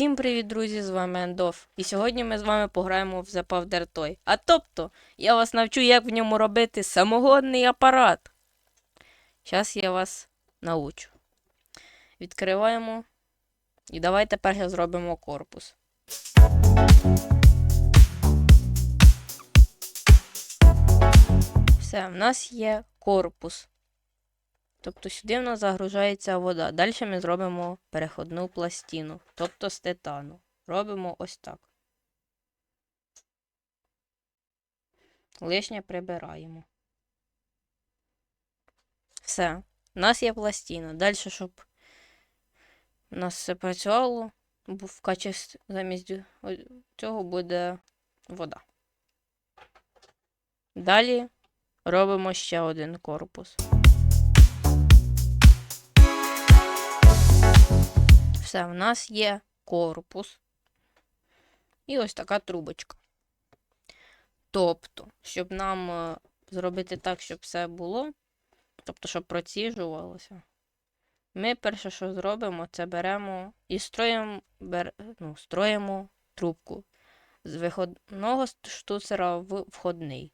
Всім привіт, друзі! З вами Ендов. І сьогодні ми з вами пограємо в Powder Toy. А тобто, я вас навчу, як в ньому робити самогонний апарат. Зараз я вас научу. Відкриваємо. І давайте перше зробимо корпус. Все, в нас є корпус. Тобто сюди в нас загружається вода. Далі ми зробимо переходну пластину, тобто з титану. Робимо ось так. Лишнє прибираємо. Все. У нас є пластина. Далі, щоб у нас все працювало, в качестві замість цього буде вода. Далі робимо ще один корпус. Все, в нас є корпус. І ось така трубочка. Тобто, щоб нам е, зробити так, щоб все було, тобто, щоб проціжувалося, ми перше, що зробимо, це беремо і строїмо, бер, ну, строїмо трубку з виходного штуцера в входний.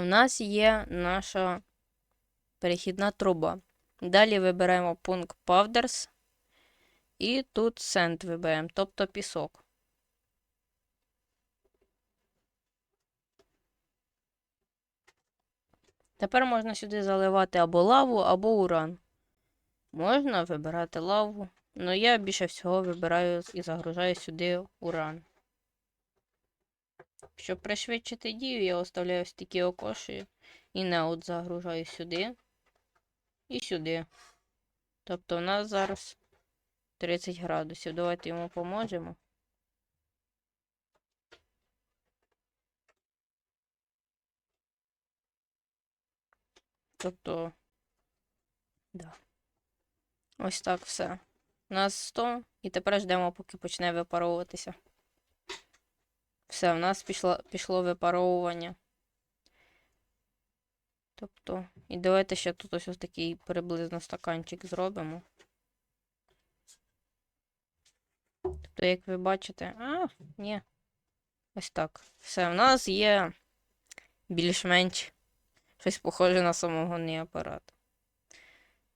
В нас є наша перехідна труба. Далі вибираємо пункт Powders. І тут Sand виберемо, тобто пісок. Тепер можна сюди заливати або лаву, або уран. Можна вибирати лаву, але я більше всього вибираю і загружаю сюди уран. Щоб пришвидшити дію, я оставляю ось такі окоші і неот загружаю сюди і сюди. Тобто у нас зараз 30 градусів. Давайте йому поможемо. Тобто, да. Ось так все. У нас 100, і тепер ждемо, поки почне випаровуватися. Все, в нас пішло, пішло випаровування. Тобто, і давайте ще тут ось, ось такий приблизно стаканчик зробимо. Тобто, як ви бачите, а, ні. Ось так. Все, в нас є більш-менш щось похоже на самогонний апарат.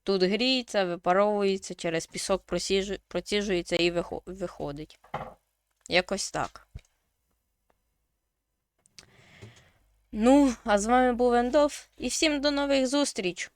Тут гріється, випаровується, через пісок проціжується і виходить. Якось так. Ну, а з вами був Ендов, і всім до нових зустріч!